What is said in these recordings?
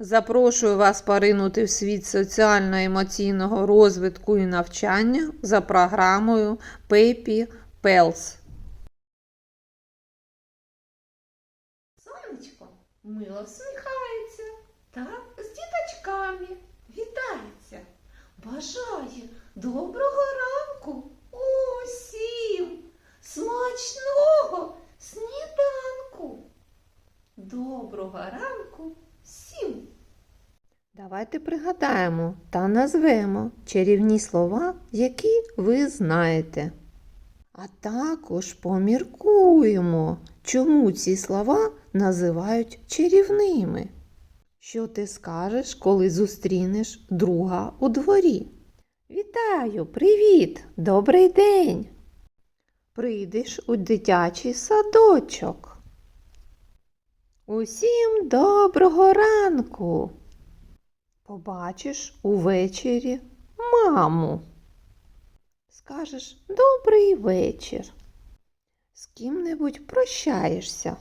Запрошую вас поринути в світ соціально-емоційного розвитку і навчання за програмою Пепі Пелс. Сонечко мило всміхається та з діточками вітається. Бажає доброго ранку усім, смачного сніданку. Доброго ранку всім. Давайте пригадаємо та назвемо чарівні слова, які ви знаєте. А також поміркуємо, чому ці слова називають чарівними. Що ти скажеш, коли зустрінеш друга у дворі? Вітаю, привіт, добрий день! Прийдеш у дитячий садочок. Усім доброго ранку! Побачиш увечері маму. Скажеш добрий вечір. З ким-небудь прощаєшся.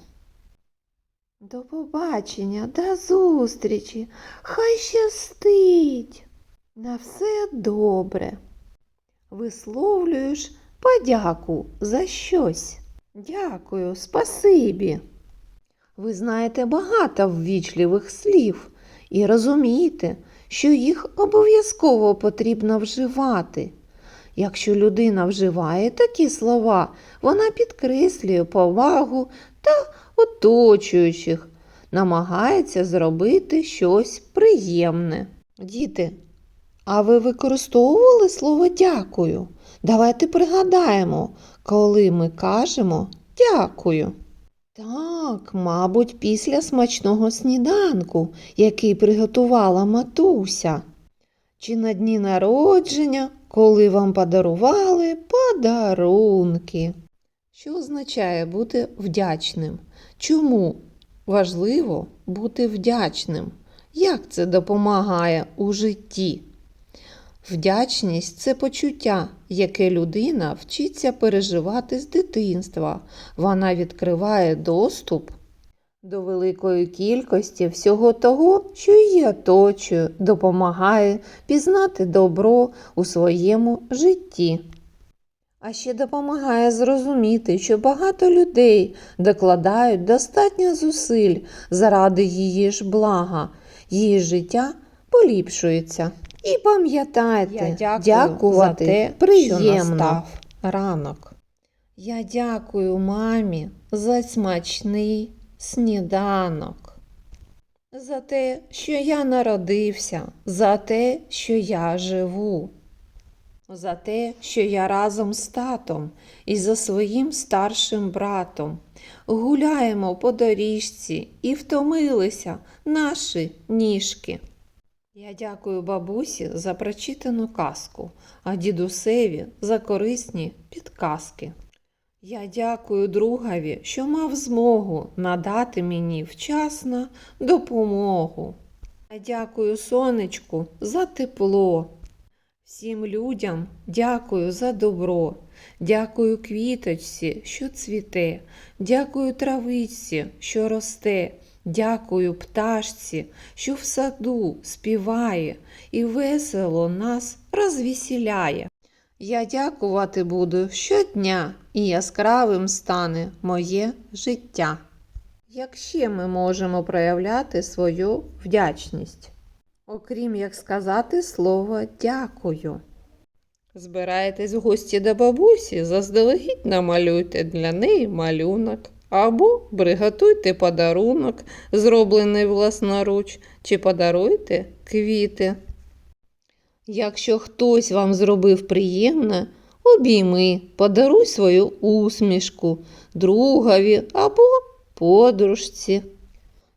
До побачення, до зустрічі. Хай щастить. На все добре. Висловлюєш подяку за щось. Дякую, спасибі. Ви знаєте багато ввічливих слів і розумієте, що їх обов'язково потрібно вживати. Якщо людина вживає такі слова, вона підкреслює повагу та оточуючих, намагається зробити щось приємне. Діти, а ви використовували слово дякую? Давайте пригадаємо, коли ми кажемо дякую. Так, мабуть, після смачного сніданку, який приготувала матуся. Чи на дні народження, коли вам подарували подарунки. Що означає бути вдячним? Чому важливо бути вдячним? Як це допомагає у житті? Вдячність це почуття, яке людина вчиться переживати з дитинства. Вона відкриває доступ до великої кількості всього того, що її оточує, допомагає пізнати добро у своєму житті. А ще допомагає зрозуміти, що багато людей докладають достатньо зусиль заради її ж блага, її життя поліпшується. І пам'ятайте, Я дякую дякувати за те, приємно. що настав ранок. Я дякую мамі за смачний сніданок, за те, що я народився, за те, що я живу, за те, що я разом з татом і за своїм старшим братом гуляємо по доріжці і втомилися наші ніжки. Я дякую бабусі за прочитану казку, а дідусеві за корисні підказки. Я дякую другові, що мав змогу надати мені вчасно допомогу. Я дякую сонечку за тепло. Всім людям дякую за добро. Дякую квіточці, що цвіте. Дякую травичці, що росте. Дякую пташці, що в саду співає і весело нас розвісіляє. Я дякувати буду щодня, і яскравим стане моє життя. Як ще ми можемо проявляти свою вдячність? Окрім як сказати слово дякую. Збираєтесь в гості до бабусі, заздалегідь намалюйте для неї малюнок. Або приготуйте подарунок, зроблений власноруч, чи подаруйте квіти. Якщо хтось вам зробив приємне, обійми, подаруй свою усмішку другові або подружці.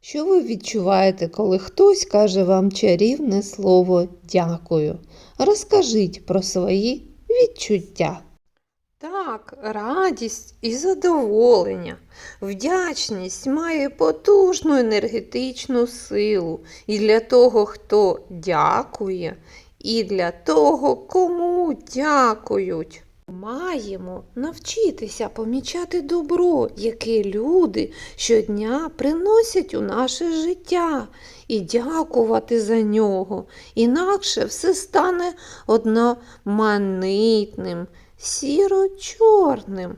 Що ви відчуваєте, коли хтось каже вам чарівне слово дякую? Розкажіть про свої відчуття. Так, радість і задоволення. Вдячність має потужну енергетичну силу і для того, хто дякує, і для того, кому дякують. Маємо навчитися помічати добро, яке люди щодня приносять у наше життя, і дякувати за нього. Інакше все стане одноманитним, сіро-чорним.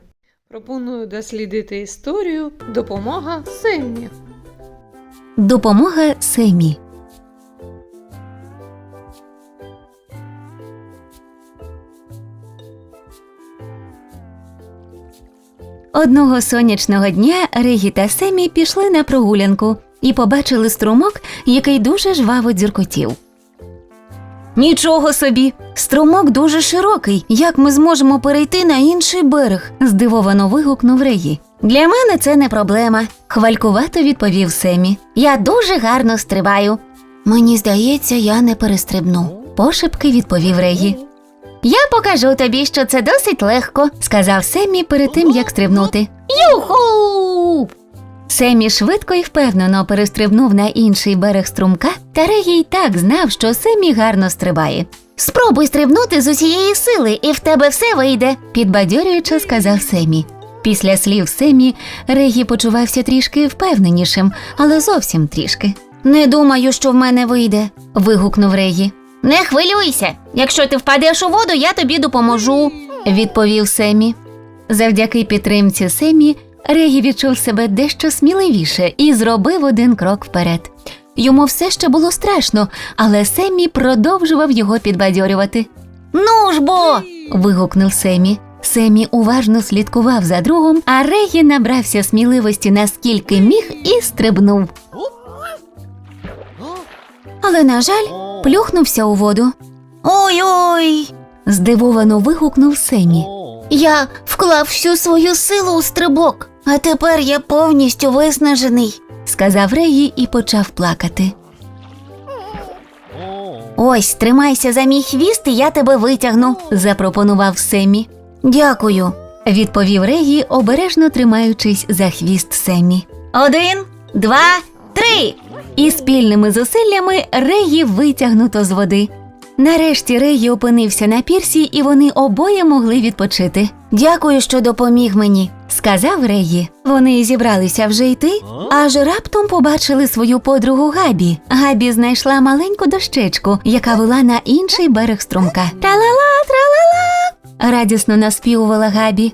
Пропоную дослідити історію Допомога Семі. Допомога Семі. Одного сонячного дня Регі та Семі пішли на прогулянку і побачили струмок, який дуже жваво дзюркотів. Нічого собі, струмок дуже широкий. Як ми зможемо перейти на інший берег? здивовано вигукнув Регі. Для мене це не проблема, хвалькувато відповів Семі. Я дуже гарно стрибаю. Мені здається, я не перестрибну, пошепки відповів Регі. Я покажу тобі, що це досить легко, сказав Семі перед тим, як стрибнути. Юху! Семі швидко і впевнено перестрибнув на інший берег струмка, та Регі й так знав, що Семі гарно стрибає. Спробуй стрибнути з усієї сили, і в тебе все вийде, підбадьорюючи сказав Семі. Після слів Семі Регі почувався трішки впевненішим, але зовсім трішки. Не думаю, що в мене вийде, вигукнув Регі. Не хвилюйся. Якщо ти впадеш у воду, я тобі допоможу, відповів Семі. Завдяки підтримці Семі Регі відчув себе дещо сміливіше і зробив один крок вперед. Йому все ще було страшно, але Семі продовжував його підбадьорювати. Ну ж бо. вигукнув Семі. Семі уважно слідкував за другом, а Регі набрався сміливості наскільки міг і стрибнув. Але, на жаль, плюхнувся у воду. Ой-ой. здивовано вигукнув Семі. Я вклав всю свою силу у стрибок, а тепер я повністю виснажений, сказав Регі і почав плакати. Ось, тримайся за мій хвіст, і я тебе витягну, запропонував Семі. Дякую, відповів Регі, обережно тримаючись за хвіст Семі. Один, два, три. І спільними зусиллями Регі витягнуто з води. Нарешті Регі опинився на пірсі, і вони обоє могли відпочити. Дякую, що допоміг мені, сказав Регі. Вони зібралися вже йти, аж раптом побачили свою подругу Габі. Габі знайшла маленьку дощечку, яка вела на інший берег струмка. Та-ла-ла, тра-ла-ла! радісно наспівувала Габі.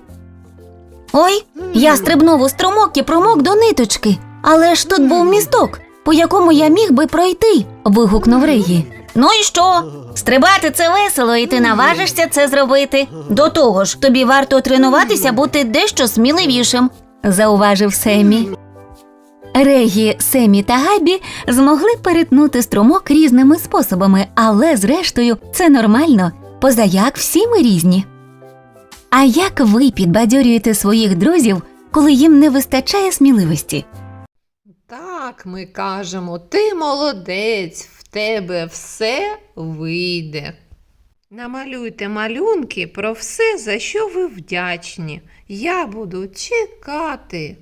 Ой, я стрибнув у струмок і промок до ниточки. Але ж тут був місток, по якому я міг би пройти. вигукнув Регі. Ну і що? Стрибати це весело, і ти наважишся це зробити. До того ж, тобі варто тренуватися бути дещо сміливішим, зауважив Семі. Регі, Семі та Габі змогли перетнути струмок різними способами, але зрештою це нормально, позаяк всі ми різні. А як ви підбадьорюєте своїх друзів, коли їм не вистачає сміливості? Так, ми кажемо, ти молодець, тебе все вийде. Намалюйте малюнки про все, за що ви вдячні. Я буду чекати.